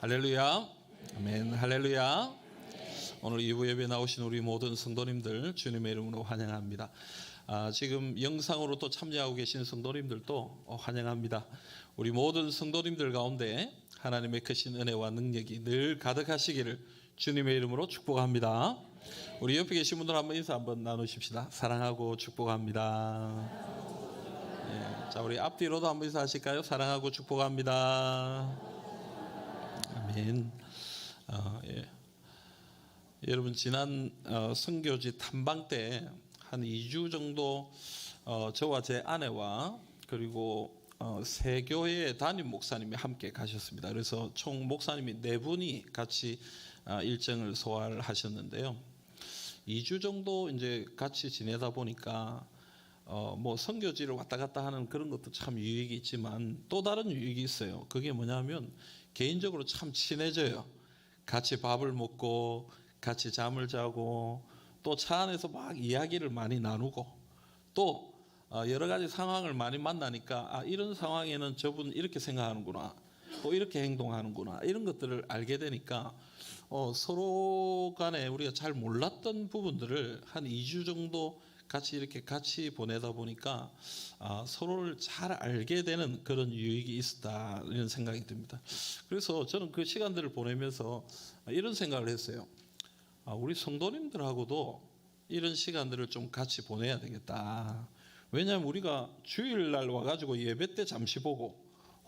할렐루야. 아멘. 할렐루야. 오늘 2부 예배 나오신 우리 모든 성도님들 주님의 이름으로 환영합니다. 아, 지금 영상으로 또 참여하고 계신 성도님들도 환영합니다. 우리 모든 성도님들 가운데 하나님의 크신 은혜와 능력이 늘 가득하시기를 주님의 이름으로 축복합니다. 우리 옆에 계신 분들 한번 인사 한번 나누십시다. 사랑하고 축복합니다. 예, 자, 우리 앞뒤로도 한번 인사하실까요? 사랑하고 축복합니다. 아멘. 어, 예. 여러분 지난 어, 선교지 탐방 때 한 2주 정도 어, 저와 제 아내와 그리고 어, 세 교회의 담임 목사님이 함께 가셨습니다. 그래서 총 목사님이 네 분이 같이 아, 일정을 소화를 하셨는데요. 2주 정도 이제 같이 지내다 보니까 어, 뭐 선교지를 왔다 갔다 하는 그런 것도 참 유익이 있지만 또 다른 유익이 있어요. 그게 뭐냐면 개인적으로 참 친해져요. 같이 밥을 먹고 같이 잠을 자고 또 차 안에서 막 이야기를 많이 나누고 또 어, 여러 가지 상황을 많이 만나니까 아, 이런 상황에는 저분 이렇게 생각하는구나. 또 이렇게 행동하는구나. 이런 것들을 알게 되니까 어, 서로 간에 우리가 잘 몰랐던 부분들을 한 2주 정도 같이 이렇게 같이 보내다 보니까 아, 서로를 잘 알게 되는 그런 유익이 있었다 이런 생각이 듭니다. 그래서 저는 그 시간들을 보내면서 이런 생각을 했어요. 아, 우리 성도님들하고도 이런 시간들을 좀 같이 보내야 되겠다. 왜냐하면 우리가 주일날 와가지고 예배 때 잠시 보고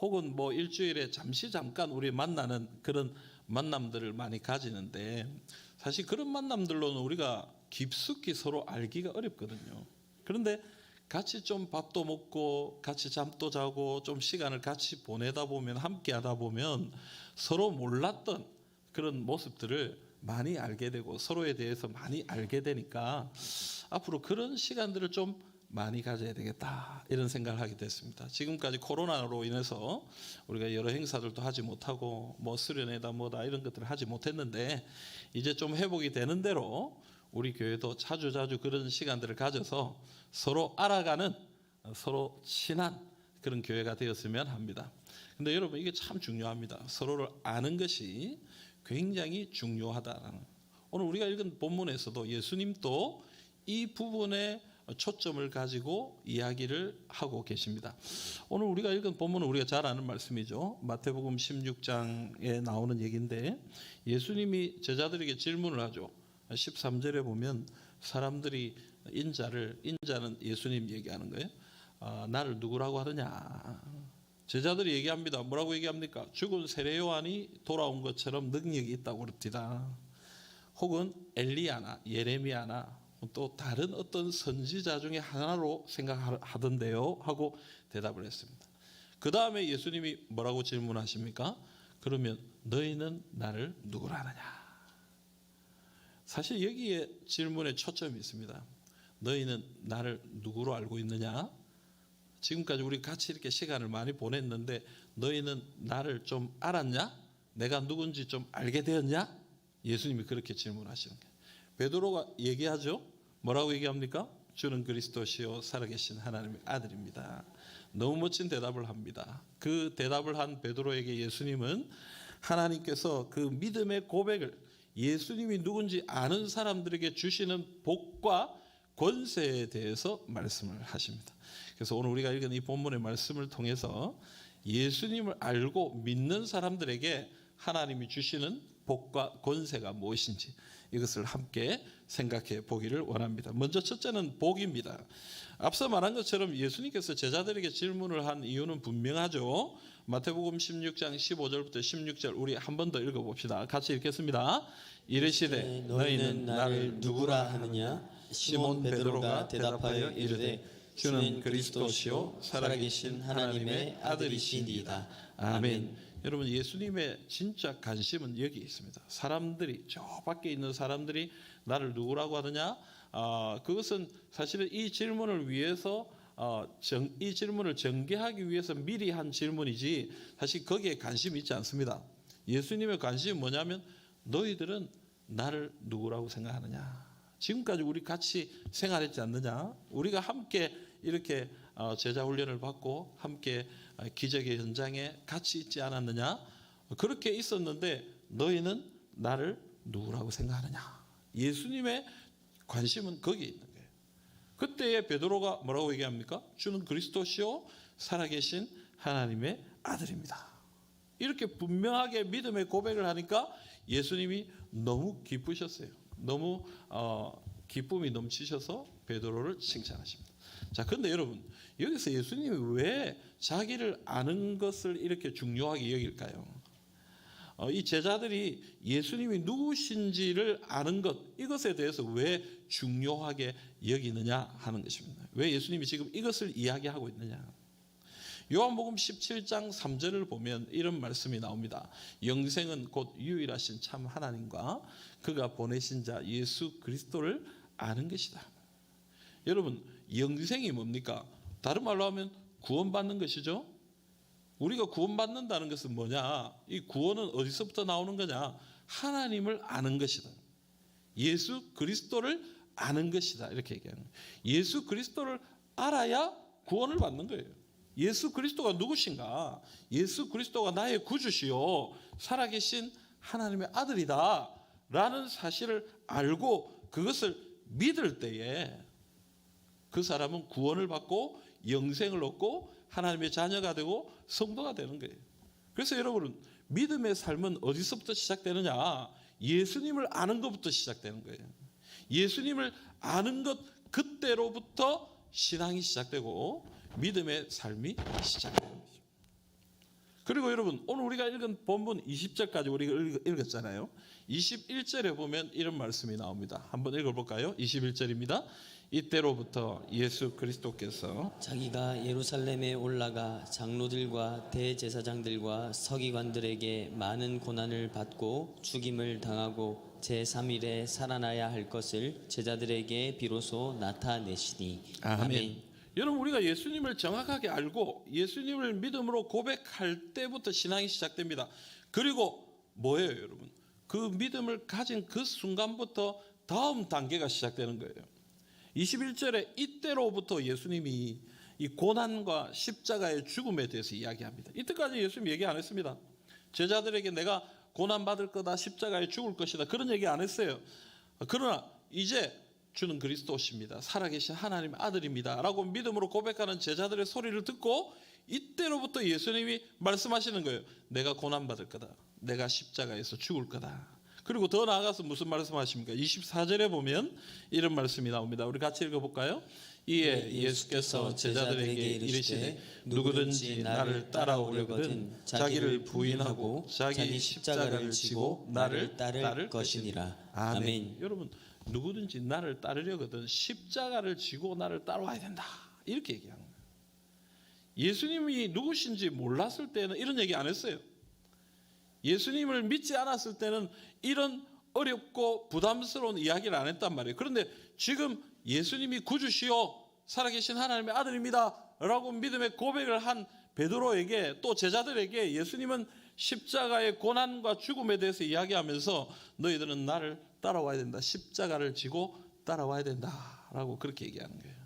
혹은 뭐 일주일에 잠시 잠깐 우리 만나는 그런 만남들을 많이 가지는데 사실 그런 만남들로는 우리가 깊숙이 서로 알기가 어렵거든요. 그런데 같이 좀 밥도 먹고 같이 잠도 자고 좀 시간을 같이 보내다 보면 함께 하다 보면 서로 몰랐던 그런 모습들을 많이 알게 되고 서로에 대해서 많이 알게 되니까 앞으로 그런 시간들을 좀 많이 가져야 되겠다 이런 생각을 하게 됐습니다. 지금까지 코로나로 인해서 우리가 여러 행사들도 하지 못하고 뭐 수련회다 뭐다 이런 것들을 하지 못했는데 이제 좀 회복이 되는 대로 우리 교회도 자주 자주 그런 시간들을 가져서 서로 알아가는 서로 친한 그런 교회가 되었으면 합니다. 근데 여러분 이게 참 중요합니다. 서로를 아는 것이 굉장히 중요하다라는. 오늘 우리가 읽은 본문에서도 예수님도 이 부분에 초점을 가지고 이야기를 하고 계십니다. 오늘 우리가 읽은 본문은 우리가 잘 아는 말씀이죠. 마태복음 16장에 나오는 얘기인데 예수님이 제자들에게 질문을 하죠. 13절에 보면 사람들이 인자를 인자는 예수님 얘기하는 거예요. 아, 나를 누구라고 하느냐? 제자들이 얘기합니다. 뭐라고 얘기합니까? 죽은 세례 요한이 돌아온 것처럼 능력이 있다고 그럽니다. 혹은 엘리야나 예레미야나 또 다른 어떤 선지자 중에 하나로 생각하던데요 하고 대답을 했습니다. 그 다음에 예수님이 뭐라고 질문하십니까? 그러면 너희는 나를 누구라 하느냐? 사실 여기에 질문에 초점이 있습니다. 너희는 나를 누구로 알고 있느냐? 지금까지 우리 같이 이렇게 시간을 많이 보냈는데 너희는 나를 좀 알았냐? 내가 누군지 좀 알게 되었냐? 예수님이 그렇게 질문하시는 거예요. 베드로가 얘기하죠. 뭐라고 얘기합니까? 주는 그리스도시요 살아계신 하나님의 아들입니다. 너무 멋진 대답을 합니다. 그 대답을 한 베드로에게 예수님은 하나님께서 그 믿음의 고백을 예수님이 누군지 아는 사람들에게 주시는 복과 권세에 대해서 말씀을 하십니다. 그래서 오늘 우리가 읽은 이 본문의 말씀을 통해서 예수님을 알고 믿는 사람들에게 하나님이 주시는 복과 권세가 무엇인지 이것을 함께 생각해 보기를 원합니다. 먼저 첫째는 복입니다. 앞서 말한 것처럼 예수님께서 제자들에게 질문을 한 이유는 분명하죠. 마태복음 16장 15절부터 16절 우리 한 번 더 읽어 봅시다. 같이 읽겠습니다. 이르시되 너희는 나를 누구라 하느냐? 시몬 베드로가 대답하여 이르되 주는 그리스도시요 살아계신 하나님의 아들이시니이다. 아멘. 여러분 예수님의 진짜 관심은 여기 있습니다. 사람들이 저 밖에 있는 사람들이 나를 누구라고 하느냐? 아, 그것은 사실은 이 질문을 위해서 어, 정, 이 질문을 전개하기 위해서 미리 한 질문이지 사실 거기에 관심이 있지 않습니다. 예수님의 관심이 뭐냐면 너희들은 나를 누구라고 생각하느냐? 지금까지 우리 같이 생활했지 않느냐? 우리가 함께 이렇게 제자 훈련을 받고 함께 기적의 현장에 같이 있지 않았느냐? 그렇게 있었는데 너희는 나를 누구라고 생각하느냐? 예수님의 관심은 거기에 있는. 그때에 베드로가 뭐라고 얘기합니까? 주는 그리스도시요 살아계신 하나님의 아들입니다. 이렇게 분명하게 믿음의 고백을 하니까 예수님이 너무 기쁘셨어요. 너무 어, 기쁨이 넘치셔서 베드로를 칭찬하십니다. 자, 근데 여러분 여기서 예수님이 왜 자기를 아는 것을 이렇게 중요하게 여길까요? 어, 이 제자들이 예수님이 누구신지를 아는 것 이것에 대해서 왜 중요하게 여기느냐 하는 것입니다. 왜 예수님이 지금 이것을 이야기하고 있느냐? 요한복음 17장 3절을 보면 이런 말씀이 나옵니다. 영생은 곧 유일하신 참 하나님과 그가 보내신 자 예수 그리스도를 아는 것이다. 여러분, 영생이 뭡니까? 다른 말로 하면 구원받는 것이죠. 우리가 구원받는다는 것은 뭐냐? 이 구원은 어디서부터 나오는 거냐? 하나님을 아는 것이다. 예수 그리스도를 아는 것이다. 이렇게 얘기하는 거예요. 예수 그리스도를 알아야 구원을 받는 거예요. 예수 그리스도가 누구신가? 예수 그리스도가 나의 구주시요 살아계신 하나님의 아들이다. 라는 사실을 알고 그것을 믿을 때에 그 사람은 구원을 받고 영생을 얻고 하나님의 자녀가 되고 성도가 되는 거예요. 그래서 여러분 믿음의 삶은 어디서부터 시작되느냐? 예수님을 아는 것부터 시작되는 거예요. 예수님을 아는 것 그때로부터 신앙이 시작되고 믿음의 삶이 시작되는 거죠. 그리고 여러분 오늘 우리가 읽은 본문 20절까지 우리가 읽- 읽었잖아요. 21절에 보면 이런 말씀이 나옵니다. 한번 읽어볼까요? 21절입니다. 이때로부터 예수 그리스도께서 자기가 예루살렘에 올라가 장로들과 대제사장들과 서기관들에게 많은 고난을 받고 죽임을 당하고 제3일에 살아나야 할 것을 제자들에게 비로소 나타내시니 아멘. 여러분 우리가 예수님을 정확하게 알고 예수님을 믿음으로 고백할 때부터 신앙이 시작됩니다. 그리고 뭐예요, 여러분? 그 믿음을 가진 그 순간부터 다음 단계가 시작되는 거예요. 21절에 이때로부터 예수님이 이 고난과 십자가의 죽음에 대해서 이야기합니다. 이때까지 예수님 얘기 안 했습니다. 제자들에게 내가 고난 받을 거다, 십자가에 죽을 것이다 그런 얘기 안 했어요. 그러나 이제 주는 그리스도십니다. 살아계신 하나님의 아들입니다 라고 믿음으로 고백하는 제자들의 소리를 듣고 이때로부터 예수님이 말씀하시는 거예요. 내가 고난 받을 거다. 내가 십자가에서 죽을 거다. 그리고 더 나아가서 무슨 말씀하십니까? 24절에 보면 이런 말씀이 나옵니다. 우리 같이 읽어볼까요? 이에 예수께서 제자들에게 이르시되 누구든지 나를 따라오려거든 자기를 부인하고 자기 십자가를 지고 나를 따를 것이니라. 아멘. 아멘. 여러분 누구든지 나를 따르려거든 십자가를 지고 나를 따라와야 된다. 이렇게 얘기하는 거예요. 예수님이 누구신지 몰랐을 때는 이런 얘기 안 했어요. 예수님을 믿지 않았을 때는 이런 어렵고 부담스러운 이야기를 안 했단 말이에요. 그런데 지금 예수님이 구주시오 살아계신 하나님의 아들입니다라고 믿음의 고백을 한 베드로에게 또 제자들에게 예수님은 십자가의 고난과 죽음에 대해서 이야기하면서 너희들은 나를 따라와야 된다. 십자가를 지고 따라와야 된다라고 그렇게 얘기하는 거예요.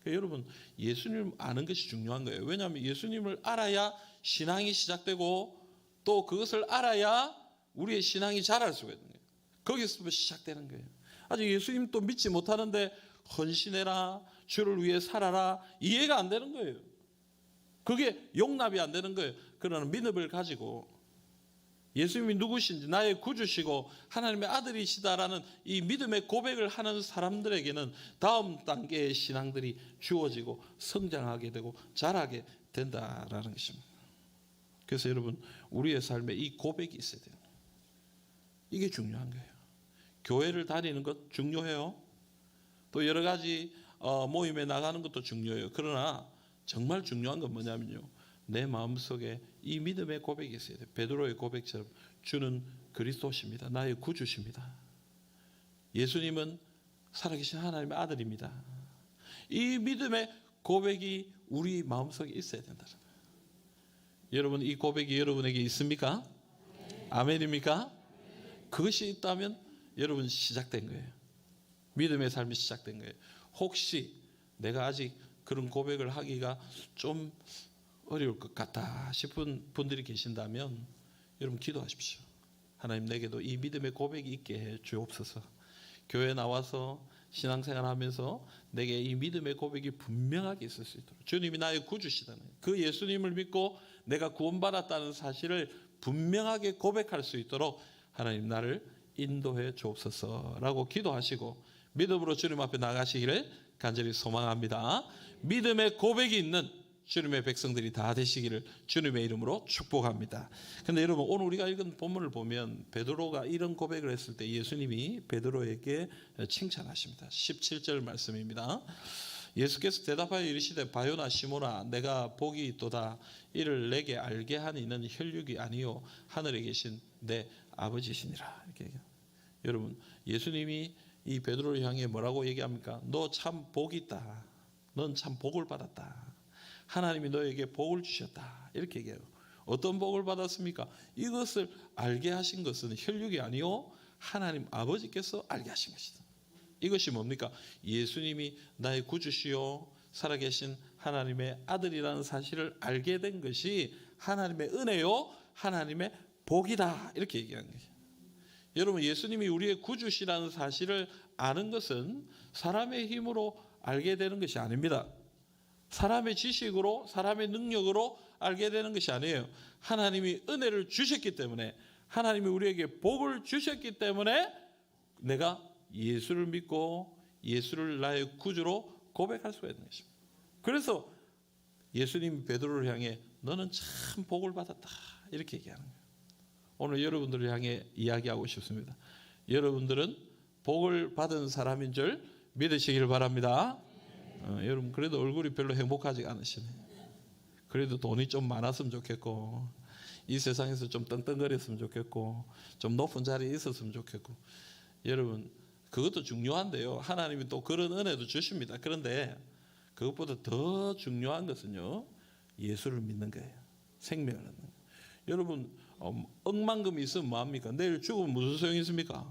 그러니까 여러분 예수님을 아는 것이 중요한 거예요. 왜냐하면 예수님을 알아야 신앙이 시작되고 또 그것을 알아야 우리의 신앙이 자랄 수가 있는 거예요. 거기서부터 시작되는 거예요. 아직 예수님 또 믿지 못하는데 헌신해라, 주를 위해 살아라 이해가 안 되는 거예요. 그게 용납이 안 되는 거예요. 그러나 믿음을 가지고 예수님이 누구신지 나의 구주시고 하나님의 아들이시다라는 이 믿음의 고백을 하는 사람들에게는 다음 단계의 신앙들이 주어지고 성장하게 되고 자라게 된다라는 것입니다. 그래서 여러분 우리의 삶에 이 고백이 있어야 돼요. 이게 중요한 거예요. 교회를 다니는 것 중요해요. 또 여러 가지 어, 모임에 나가는 것도 중요해요. 그러나 정말 중요한 건 뭐냐면요. 내 마음속에 이 믿음의 고백이 있어야 돼요. 베드로의 고백처럼 주는 그리스도십니다. 나의 구주십니다. 예수님은 살아계신 하나님의 아들입니다. 이 믿음의 고백이 우리 마음속에 있어야 된다. 여러분 이 고백이 여러분에게 있습니까? 아멘입니까? 그것이 있다면 여러분 시작된 거예요. 믿음의 삶이 시작된 거예요. 혹시 내가 아직 그런 고백을 하기가 좀 어려울 것 같다 싶은 분들이 계신다면 여러분 기도하십시오. 하나님 내게도 이 믿음의 고백이 있게 해 주옵소서. 교회 나와서 신앙생활 하면서 내게 이 믿음의 고백이 분명하게 있을 수 있도록 주님이 나의 구주시다는 그 예수님을 믿고 내가 구원받았다는 사실을 분명하게 고백할 수 있도록 하나님 나를 인도해 주옵소서라고 기도하시고 믿음으로 주님 앞에 나가시기를 간절히 소망합니다. 믿음의 고백이 있는 주님의 백성들이 다 되시기를 주님의 이름으로 축복합니다. 근데 여러분 오늘 우리가 읽은 본문을 보면 베드로가 이런 고백을 했을 때 예수님이 베드로에게 칭찬하십니다. 17절 말씀입니다. 예수께서 대답하여 이르시되 바요나 시모나 내가 복이 있도다 이를 내게 알게 하는 이는 혈육이 아니요 하늘에 계신 내 아버지시니라 이렇게. 여러분 예수님이 이 베드로를 향해 뭐라고 얘기합니까? 너 참 복이 있다. 넌 참 복을 받았다. 하나님이 너에게 복을 주셨다. 이렇게 얘기해요. 어떤 복을 받았습니까? 이것을 알게 하신 것은 혈육이 아니요 하나님 아버지께서 알게 하신 것이다. 이것이 뭡니까? 예수님이 나의 구주시요 살아계신 하나님의 아들이라는 사실을 알게 된 것이 하나님의 은혜요 하나님의 복이다. 이렇게 얘기하는 거예요. 여러분 예수님이 우리의 구주시라는 사실을 아는 것은 사람의 힘으로 알게 되는 것이 아닙니다. 사람의 지식으로 사람의 능력으로 알게 되는 것이 아니에요. 하나님이 은혜를 주셨기 때문에 하나님이 우리에게 복을 주셨기 때문에 내가 예수를 믿고 예수를 나의 구주로 고백할 수가 있는 것입니다. 그래서 예수님이 베드로를 향해 너는 참 복을 받았다 이렇게 얘기하는 거예요. 오늘 여러분들을 향해 이야기하고 싶습니다. 여러분들은 복을 받은 사람인 줄 믿으시길 바랍니다. 어, 여러분 그래도 얼굴이 별로 행복하지 않으시네. 그래도 돈이 좀 많았으면 좋겠고 이 세상에서 좀 떵떵거렸으면 좋겠고 좀 높은 자리에 있었으면 좋겠고 여러분 그것도 중요한데요. 하나님이 또 그런 은혜도 주십니다. 그런데 그것보다 더 중요한 것은요. 예수를 믿는 거예요. 생명을 얻는 거예요. 여러분 어, 억만금이 있으면 뭐합니까? 내일 죽으면 무슨 소용이 있습니까?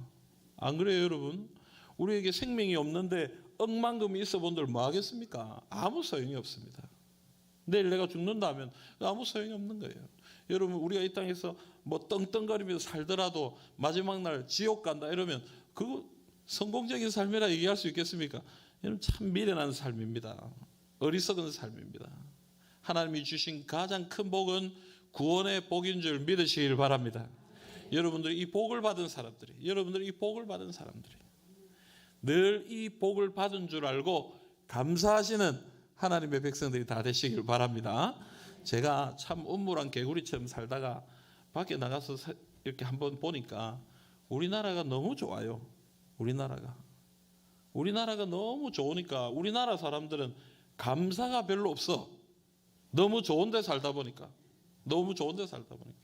안 그래요 여러분? 우리에게 생명이 없는데 억만금이 있어 본들 뭐 하겠습니까? 아무 소용이 없습니다. 내일 내가 죽는다면 아무 소용이 없는 거예요. 여러분 우리가 이 땅에서 뭐 떵떵거리면서 살더라도 마지막 날 지옥 간다 이러면 그거 성공적인 삶이라 얘기할 수 있겠습니까? 여러분 참 미련한 삶입니다. 어리석은 삶입니다. 하나님이 주신 가장 큰 복은 구원의 복인 줄 믿으시길 바랍니다. 여러분들이 이 복을 받은 사람들이, 여러분들이 이 복을 받은 사람들이 늘 이 복을 받은 줄 알고 감사하시는 하나님의 백성들이 다 되시길 바랍니다. 제가 참 음물한 개구리처럼 살다가 밖에 나가서 사- 이렇게 한번 보니까 우리나라가 너무 좋아요. 우리나라가. 우리나라가 너무 좋으니까 우리나라 사람들은 감사가 별로 없어. 너무 좋은 데 살다 보니까. 너무 좋은 데 살다 보니까.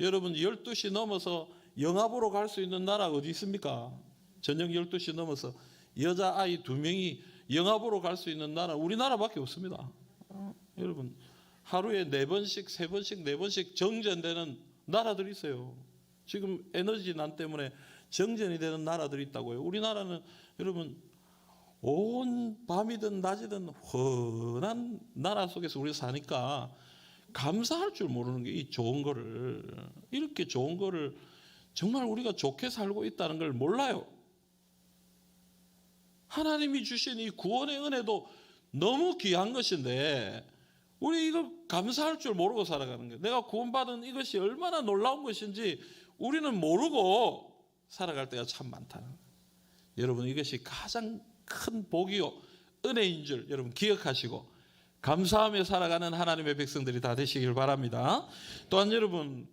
여러분 12시 넘어서 영화 보러 갈 수 있는 나라가 어디 있습니까? 저녁 12시 넘어서 여자 아이 두 명이 영화 보러 갈 수 있는 나라 우리나라밖에 없습니다. 어, 여러분 하루에 네 번씩 세 번씩 네 번씩 정전되는 나라들이 있어요. 지금 에너지 난 때문에 정전이 되는 나라들이 있다고요. 우리나라는 여러분 온 밤이든 낮이든 훤한 나라 속에서 우리가 사니까 감사할 줄 모르는 게 이 좋은 거를 이렇게 좋은 거를 정말 우리가 좋게 살고 있다는 걸 몰라요. 하나님이 주신 이 구원의 은혜도 너무 귀한 것인데 우리 이거 감사할 줄 모르고 살아가는 거예요. 내가 구원받은 이것이 얼마나 놀라운 것인지 우리는 모르고 살아갈 때가 참 많다는 거예요. 여러분 이것이 가장 큰 복이요 은혜인 줄 여러분 기억하시고 감사하며 살아가는 하나님의 백성들이 다 되시길 바랍니다. 또한 여러분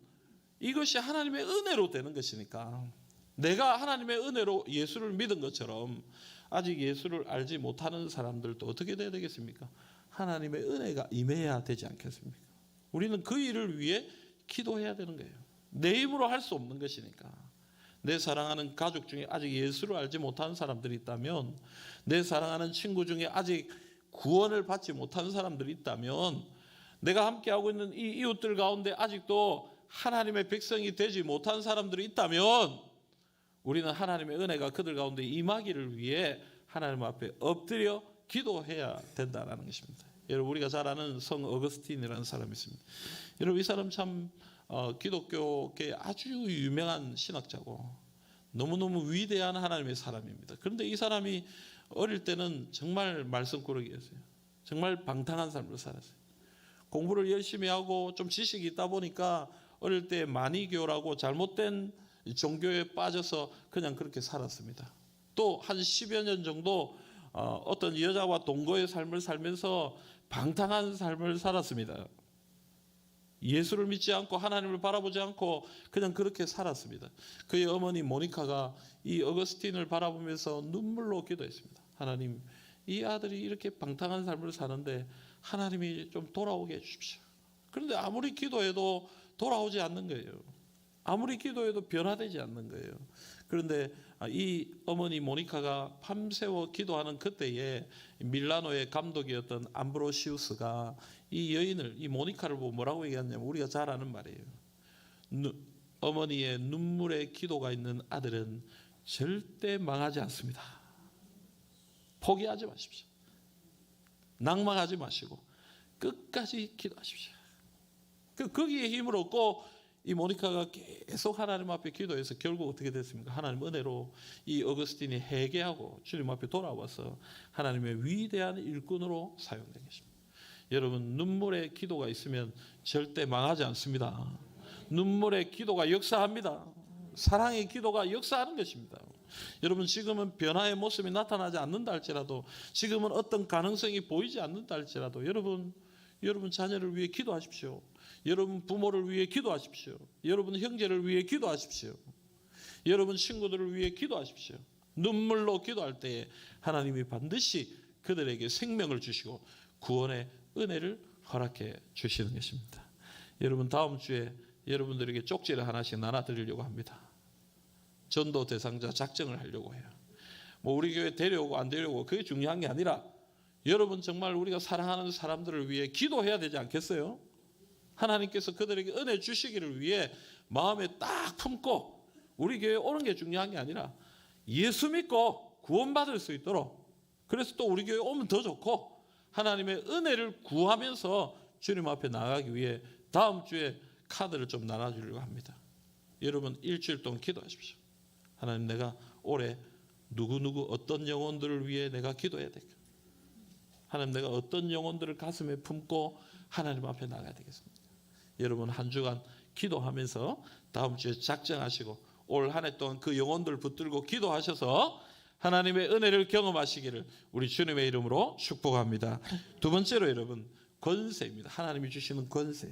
이것이 하나님의 은혜로 되는 것이니까 내가 하나님의 은혜로 예수를 믿은 것처럼 아직 예수를 알지 못하는 사람들도 어떻게 돼야 되겠습니까? 하나님의 은혜가 임해야 되지 않겠습니까? 우리는 그 일을 위해 기도해야 되는 거예요. 내 힘으로 할 수 없는 것이니까. 내 사랑하는 가족 중에 아직 예수를 알지 못하는 사람들이 있다면 내 사랑하는 친구 중에 아직 구원을 받지 못한 사람들이 있다면 내가 함께하고 있는 이 이웃들 가운데 아직도 하나님의 백성이 되지 못한 사람들이 있다면 우리는 하나님의 은혜가 그들 가운데 임하기를 위해 하나님 앞에 엎드려 기도해야 된다는 것입니다. 여러분 우리가 잘 아는 성 어거스틴이라는 사람이 있습니다. 여러분 이 사람 참 어, 기독교계 아주 유명한 신학자고 너무너무 위대한 하나님의 사람입니다. 그런데 이 사람이 어릴 때는 정말 말썽꾸러기였어요. 정말 방탕한 삶을 살았어요. 공부를 열심히 하고 좀 지식이 있다 보니까 어릴 때 만이교라고 잘못된 종교에 빠져서 그냥 그렇게 살았습니다. 또 한 10여 년 정도 어, 어떤 여자와 동거의 삶을 살면서 방탕한 삶을 살았습니다. 예수를 믿지 않고 하나님을 바라보지 않고 그냥 그렇게 살았습니다. 그의 어머니 모니카가 이 어거스틴을 바라보면서 눈물로 기도했습니다. 하나님, 이 아들이 이렇게 방탕한 삶을 사는데 하나님이 좀 돌아오게 해주십시오. 그런데 아무리 기도해도 돌아오지 않는 거예요. 아무리 기도해도 변화되지 않는 거예요. 그런데 이 어머니 모니카가 밤새워 기도하는 그때에 밀라노의 감독이었던 암브로시우스가 이 여인을 이 모니카를 보고 뭐라고 얘기했냐면 우리가 잘 아는 말이에요. 누- 어머니의 눈물의 기도가 있는 아들은 절대 망하지 않습니다. 포기하지 마십시오. 낭망하지 마시고 끝까지 기도하십시오. 그 거기에 힘을 얻고 이 모니카가 계속 하나님 앞에 기도해서 결국 어떻게 됐습니까? 하나님 은혜로 이 어거스틴이 회개하고 주님 앞에 돌아와서 하나님의 위대한 일꾼으로 사용된 것입니다. 여러분 눈물의 기도가 있으면 절대 망하지 않습니다. 눈물의 기도가 역사합니다. 사랑의 기도가 역사하는 것입니다. 여러분 지금은 변화의 모습이 나타나지 않는다 할지라도 지금은 어떤 가능성이 보이지 않는다 할지라도 여러분 여러분 자녀를 위해 기도하십시오. 여러분 부모를 위해 기도하십시오. 여러분 형제를 위해 기도하십시오. 여러분 친구들을 위해 기도하십시오. 눈물로 기도할 때에 하나님이 반드시 그들에게 생명을 주시고 구원의 은혜를 허락해 주시는 것입니다. 여러분 다음 주에 여러분들에게 쪽지를 하나씩 나눠 드리려고 합니다. 전도 대상자 작정을 하려고 해요. 뭐 우리 교회 데려오고 안 데려오고 그게 중요한 게 아니라 여러분 정말 우리가 사랑하는 사람들을 위해 기도해야 되지 않겠어요? 하나님께서 그들에게 은혜 주시기를 위해 마음에 딱 품고 우리 교회 오는 게 중요한 게 아니라 예수 믿고 구원받을 수 있도록 그래서 또 우리 교회 오면 더 좋고 하나님의 은혜를 구하면서 주님 앞에 나가기 위해 다음 주에 카드를 좀 나눠주려고 합니다. 여러분 일주일 동안 기도하십시오. 하나님 내가 올해 누구누구 어떤 영혼들을 위해 내가 기도해야 될까? 하나님 내가 어떤 영혼들을 가슴에 품고 하나님 앞에 나가야 되겠습니까? 여러분 한 주간 기도하면서 다음 주에 작정하시고 올 한 해 동안 그 영혼들 붙들고 기도하셔서 하나님의 은혜를 경험하시기를 우리 주님의 이름으로 축복합니다. 두 번째로 여러분 권세입니다. 하나님이 주시는 권세.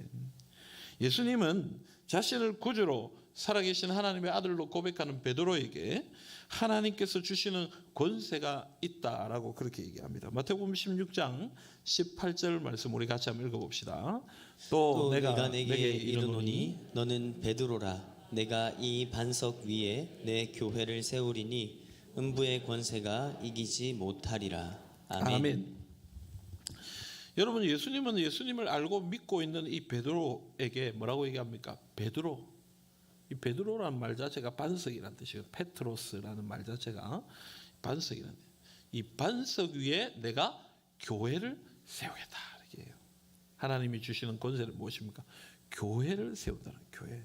예수님은 자신을 구주로 살아계신 하나님의 아들로 고백하는 베드로에게 하나님께서 주시는 권세가 있다라고 그렇게 얘기합니다. 마태복음 16장 18절 말씀 우리 같이 한번 읽어봅시다. 또, 또 내가, 내가, 내게 이르노니 너는 베드로라 내가 이 반석 위에 내 교회를 세우리니 음부의 권세가 이기지 못하리라 아멘. 아멘. 여러분 예수님은 예수님을 알고 믿고 있는 이 베드로에게 뭐라고 얘기합니까? 베드로. 이 베드로라는 말 자체가 반석이라는 뜻이에요. 페트로스라는 말 자체가 반석이라는 뜻. 이 반석 위에 내가 교회를 세우겠다 이렇게 해요. 하나님이 주시는 권세는 무엇입니까? 교회를 세운다는 교회.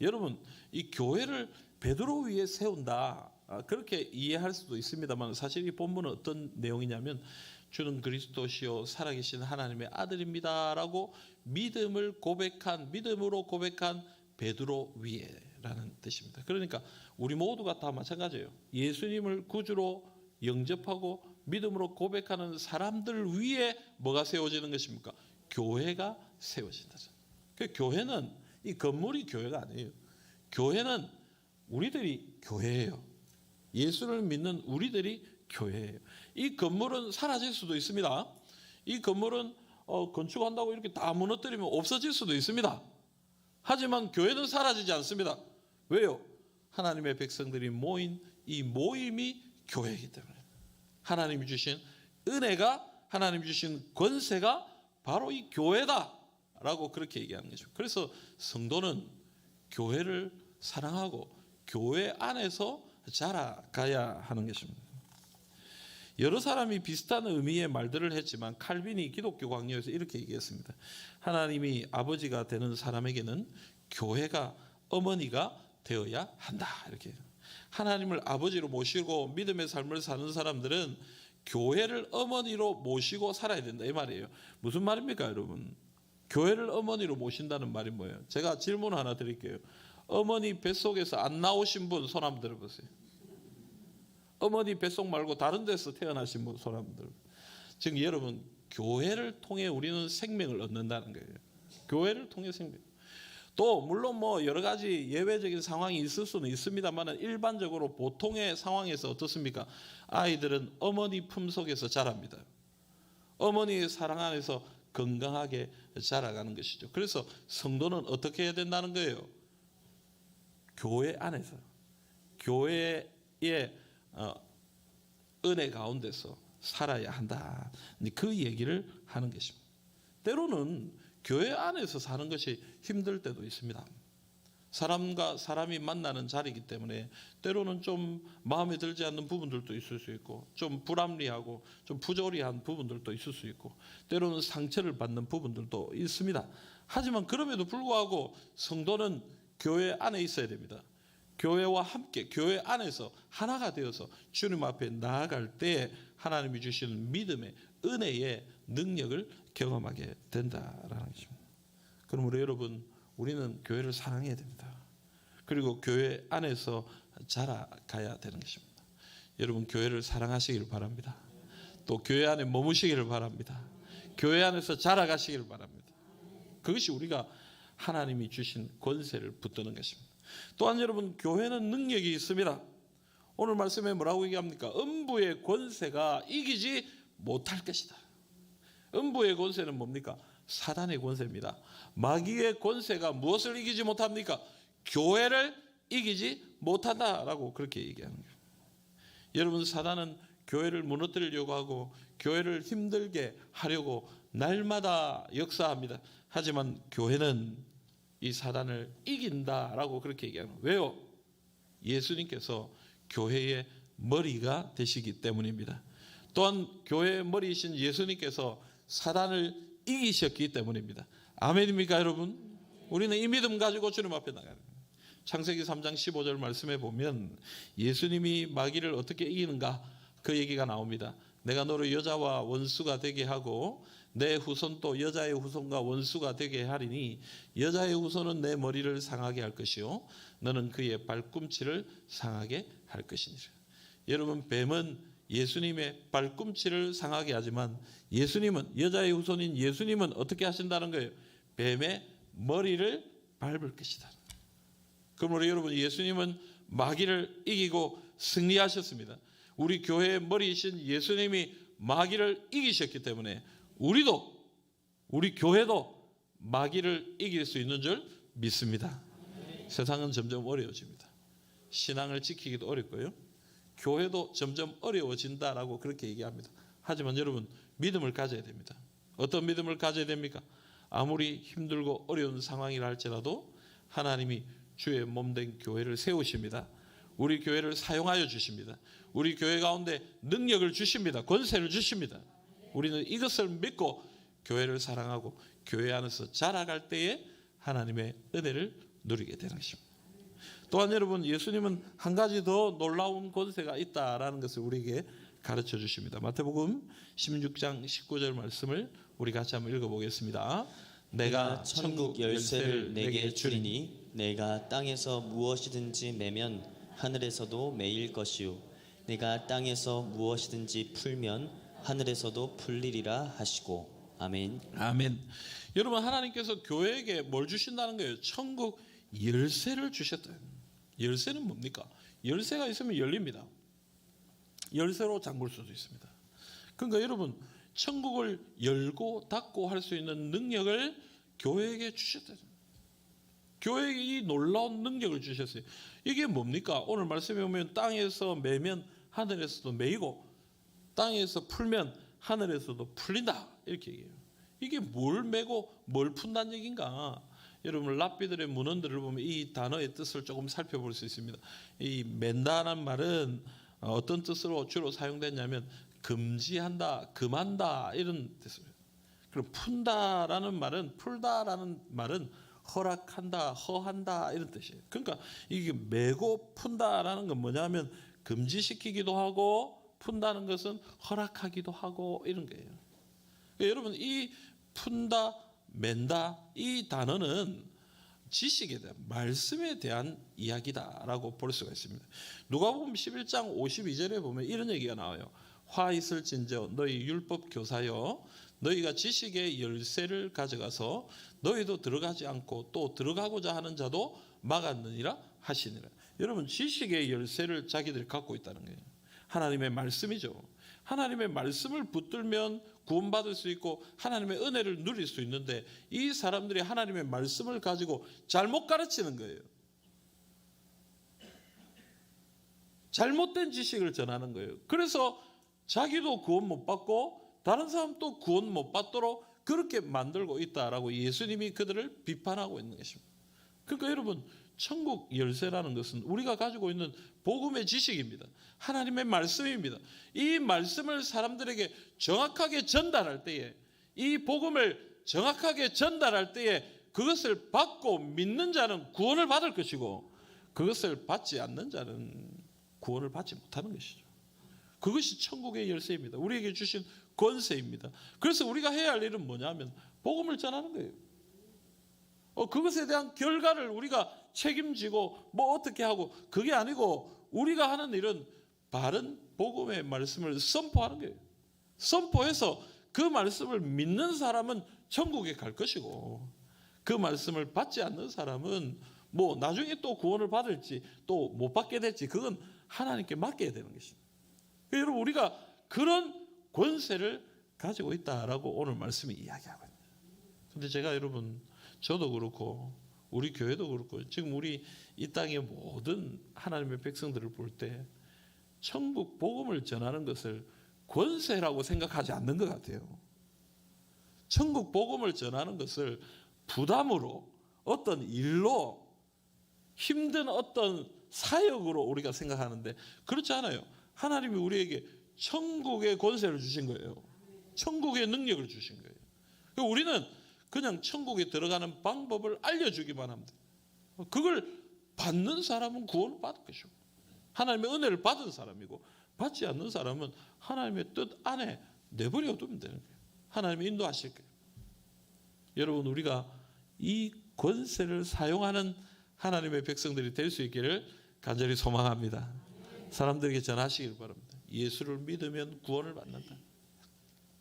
여러분 이 교회를 베드로 위에 세운다. 아, 그렇게 이해할 수도 있습니다만 사실 이 본문은 어떤 내용이냐면 주는 그리스도시요 살아계신 하나님의 아들입니다라고 믿음을 고백한 믿음으로 고백한 베드로 위에라는 뜻입니다. 그러니까 우리 모두가 다 마찬가지예요. 예수님을 구주로 영접하고 믿음으로 고백하는 사람들 위에 뭐가 세워지는 것입니까? 교회가 세워진다. 그 교회는 이 건물이 교회가 아니에요. 교회는 우리들이 교회예요. 예수를 믿는 우리들이 교회예요. 이 건물은 사라질 수도 있습니다. 이 건물은 어, 건축한다고 이렇게 다 무너뜨리면 없어질 수도 있습니다. 하지만 교회는 사라지지 않습니다. 왜요? 하나님의 백성들이 모인 이 모임이 교회이기 때문에 하나님이 주신 은혜가 하나님이 주신 권세가 바로 이 교회다라고 그렇게 얘기하는 거죠. 그래서 성도는 교회를 사랑하고 교회 안에서 자라가야 하는 것입니다. 여러 사람이 비슷한 의미의 말들을 했지만 칼빈이 기독교 강요에서 이렇게 얘기했습니다. 하나님이 아버지가 되는 사람에게는 교회가 어머니가 되어야 한다. 이렇게 하나님을 아버지로 모시고 믿음의 삶을 사는 사람들은 교회를 어머니로 모시고 살아야 된다 이 말이에요. 무슨 말입니까, 여러분? 교회를 어머니로 모신다는 말이 뭐예요? 제가 질문 하나 드릴게요. 어머니 뱃속에서 안 나오신 분 손 한번 들어보세요. 어머니 뱃속 말고 다른 데서 태어나신 들어. 지금 여러분 교회를 통해 우리는 생명을 얻는다는 거예요. 교회를 통해 생명. 또 물론 뭐 여러 가지 예외적인 상황이 있을 수는 있습니다만 일반적으로 보통의 상황에서 어떻습니까? 아이들은 어머니 품 속에서 자랍니다. 어머니의 사랑 안에서 건강하게 자라가는 것이죠. 그래서 성도는 어떻게 해야 된다는 거예요? 교회 안에서 교회의 어, 은혜 가운데서 살아야 한다. 그 얘기를 하는 것입니다. 때로는 교회 안에서 사는 것이 힘들 때도 있습니다. 사람과 사람이 만나는 자리이기 때문에 때로는 좀 마음에 들지 않는 부분들도 있을 수 있고 좀 불합리하고 좀 부조리한 부분들도 있을 수 있고 때로는 상처를 받는 부분들도 있습니다. 하지만 그럼에도 불구하고 성도는 교회 안에 있어야 됩니다. 교회와 함께 교회 안에서 하나가 되어서 주님 앞에 나아갈 때 하나님이 주시는 믿음의 은혜의 능력을 경험하게 된다라는 것입니다. 그러므로 여러분 우리는 교회를 사랑해야 됩니다. 그리고 교회 안에서 자라가야 되는 것입니다. 여러분 교회를 사랑하시기를 바랍니다. 또 교회 안에 머무시기를 바랍니다. 교회 안에서 자라가시기를 바랍니다. 그것이 우리가 하나님이 주신 권세를 붙드는 것입니다. 또한 여러분 교회는 능력이 있습니다. 오늘 말씀에 뭐라고 얘기합니까? 음부의 권세가 이기지 못할 것이다. 음부의 권세는 뭡니까? 사단의 권세입니다. 마귀의 권세가 무엇을 이기지 못합니까? 교회를 이기지 못한다라고 그렇게 얘기하는 거예요. 여러분 사단은 교회를 무너뜨리려고 하고 교회를 힘들게 하려고 날마다 역사합니다. 하지만 교회는 이 사단을 이긴다라고 그렇게 얘기하는 거예요. 왜요? 예수님께서 교회의 머리가 되시기 때문입니다. 또한 교회의 머리이신 예수님께서 사단을 이기셨기 때문입니다. 아멘입니까, 여러분? 우리는 이 믿음 가지고 주님 앞에 나가는. 창세기 3장 15절 말씀에 보면 예수님이 마귀를 어떻게 이기는가 그 얘기가 나옵니다. 내가 너를 여자와 원수가 되게 하고 내 후손도 여자의 후손과 원수가 되게 하리니 여자의 후손은 내 머리를 상하게 할 것이요 너는 그의 발꿈치를 상하게 할 것이니라. 여러분 뱀은 예수님의 발꿈치를 상하게 하지만 예수님은 여자의 후손인 예수님은 어떻게 하신다는 거예요? 뱀의 머리를 밟을 것이다. 그러므로 여러분 예수님은 마귀를 이기고 승리하셨습니다. 우리 교회의 머리이신 예수님이 마귀를 이기셨기 때문에 우리도 우리 교회도 마귀를 이길 수 있는 줄 믿습니다. 세상은 점점 어려워집니다. 신앙을 지키기도 어렵고요. 교회도 점점 어려워진다라고 그렇게 얘기합니다. 하지만 여러분 믿음을 가져야 됩니다. 어떤 믿음을 가져야 됩니까? 아무리 힘들고 어려운 상황이라 할지라도 하나님이 주의 몸된 교회를 세우십니다. 우리 교회를 사용하여 주십니다. 우리 교회 가운데 능력을 주십니다. 권세를 주십니다. 우리는 이것을 믿고 교회를 사랑하고 교회 안에서 자라갈 때에 하나님의 은혜를 누리게 되는 것입니다. 또한 여러분 예수님은 한 가지 더 놀라운 권세가 있다라는 것을 우리에게 가르쳐 주십니다. 마태복음 16장 19절 말씀을 우리 같이 한번 읽어보겠습니다. 내가 천국 열쇠를 내게 주리니 내가 땅에서 무엇이든지 매면 하늘에서도 매일 것이요 내가 땅에서 무엇이든지 풀면 하늘에서도 풀리리라 하시고 아멘. 아멘. 여러분 하나님께서 교회에게 뭘 주신다는 거예요? 천국 열쇠를 주셨다. 열쇠는 뭡니까? 열쇠가 있으면 열립니다. 열쇠로 잠글 수도 있습니다. 그러니까 여러분 천국을 열고 닫고 할 수 있는 능력을 교회에게 주셨다. 교회에게 이 놀라운 능력을 주셨어요. 이게 뭡니까? 오늘 말씀에 보면 땅에서 매면 하늘에서도 매이고 땅에서 풀면 하늘에서도 풀린다 이렇게 얘기해요. 이게 뭘 매고 뭘 푼다는 얘기인가? 여러분 랍비들의 문헌들을 보면 이 단어의 뜻을 조금 살펴볼 수 있습니다. 이 맨다는 말은 어떤 뜻으로 주로 사용됐냐면 금지한다, 금한다 이런 뜻입니다. 그리고 푼다라는 말은 풀다라는 말은 허락한다, 허한다 이런 뜻이에요. 그러니까 이게 메고 푼다라는 건 뭐냐면 금지시키기도 하고 푼다는 것은 허락하기도 하고 이런 거예요. 그러니까 여러분 이 푼다, 맨다 이 단어는 지식에 대한 말씀에 대한 이야기다라고 볼 수가 있습니다. 누가복음 11장 52절에 보면 이런 얘기가 나와요. 화 있을진저 너희 율법 교사여 너희가 지식의 열쇠를 가져가서 너희도 들어가지 않고 또 들어가고자 하는 자도 막았느니라 하시니라. 여러분 지식의 열쇠를 자기들이 갖고 있다는 거예요. 하나님의 말씀이죠. 하나님의 말씀을 붙들면 구원받을 수 있고 하나님의 은혜를 누릴 수 있는데 이 사람들이 하나님의 말씀을 가지고 잘못 가르치는 거예요. 잘못된 지식을 전하는 거예요. 그래서 자기도 구원 못 받고 다른 사람도 구원 못 받도록 그렇게 만들고 있다라고 예수님이 그들을 비판하고 있는 것입니다. 그러니까 여러분 천국 열쇠라는 것은 우리가 가지고 있는 복음의 지식입니다. 하나님의 말씀입니다. 이 말씀을 사람들에게 정확하게 전달할 때에 이 복음을 정확하게 전달할 때에 그것을 받고 믿는 자는 구원을 받을 것이고 그것을 받지 않는 자는 구원을 받지 못하는 것이죠. 그것이 천국의 열쇠입니다. 우리에게 주신 권세입니다. 그래서 우리가 해야 할 일은 뭐냐면 복음을 전하는 거예요. 어, 그것에 대한 결과를 우리가 책임지고 뭐 어떻게 하고 그게 아니고 우리가 하는 일은 바른 복음의 말씀을 선포하는 거예요. 선포해서 그 말씀을 믿는 사람은 천국에 갈 것이고 그 말씀을 받지 않는 사람은 뭐 나중에 또 구원을 받을지 또 못 받게 될지 그건 하나님께 맡겨야 되는 것입니다. 여러분 우리가 그런 권세를 가지고 있다라고 오늘 말씀이 이야기하고 있습니다. 근데 제가 여러분 저도 그렇고 우리 교회도 그렇고 지금 우리 이 땅의 모든 하나님의 백성들을 볼 때 천국 복음을 전하는 것을 권세라고 생각하지 않는 것 같아요. 천국 복음을 전하는 것을 부담으로 어떤 일로 힘든 어떤 사역으로 우리가 생각하는데 그렇지 않아요. 하나님이 우리에게 천국의 권세를 주신 거예요. 천국의 능력을 주신 거예요. 그러니까 우리는 그냥 천국에 들어가는 방법을 알려주기만 돼요. 그걸 받는 사람은 구원을 받을 것이고 하나님의 은혜를 받은 사람이고 받지 않는 사람은 하나님의 뜻 안에 내버려 두면 되는 거예요. 하나님이 인도하실 거예요. 여러분 우리가 이 권세를 사용하는 하나님의 백성들이 될 수 있기를 간절히 소망합니다. 사람들에게 전하시길 바랍니다. 예수를 믿으면 구원을 받는다.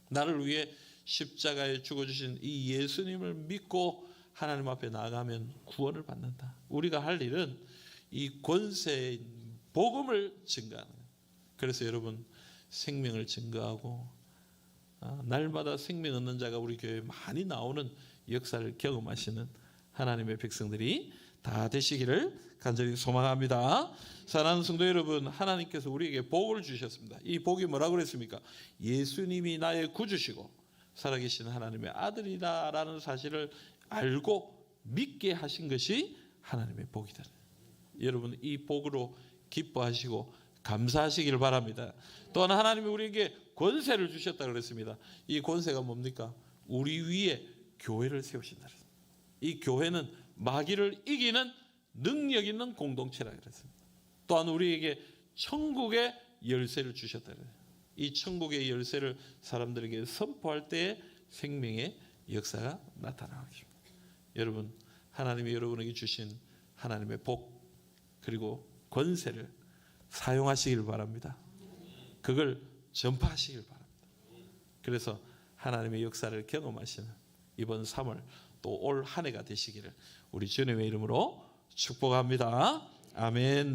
나를 위해 십자가에 죽어주신 이 예수님을 믿고 하나님 앞에 나가면 구원을 받는다. 우리가 할 일은 이 권세인 복음을 증가하는 거예요. 그래서 여러분 생명을 증거하고 아, 날마다 생명 얻는 자가 우리 교회에 많이 나오는 역사를 경험하시는 하나님의 백성들이 다 되시기를 간절히 소망합니다. 사랑하는 성도 여러분, 하나님께서 우리에게 복을 주셨습니다. 이 복이 뭐라고 그랬습니까? 예수님이 나의 구주시고 살아계신 하나님의 아들이다라는 사실을 알고 믿게 하신 것이 하나님의 복이다. 여러분 이 복으로 기뻐하시고 감사하시길 바랍니다. 또한 하나님이 우리에게 권세를 주셨다 그랬습니다. 이 권세가 뭡니까? 우리 위에 교회를 세우신다. 이 교회는 마귀를 이기는 능력 있는 공동체라 그랬습니다. 또한 우리에게 천국의 열쇠를 주셨다 그래요. 이 천국의 열쇠를 사람들에게 선포할 때에 생명의 역사가 나타나는 것입니다. 여러분 하나님이 여러분에게 주신 하나님의 복 그리고 권세를 사용하시길 바랍니다. 그걸 전파하시길 바랍니다. 그래서 하나님의 역사를 경험하시는 이번 3월 또 올 한 해가 되시기를 우리 주님의 이름으로 축복합니다. 아멘.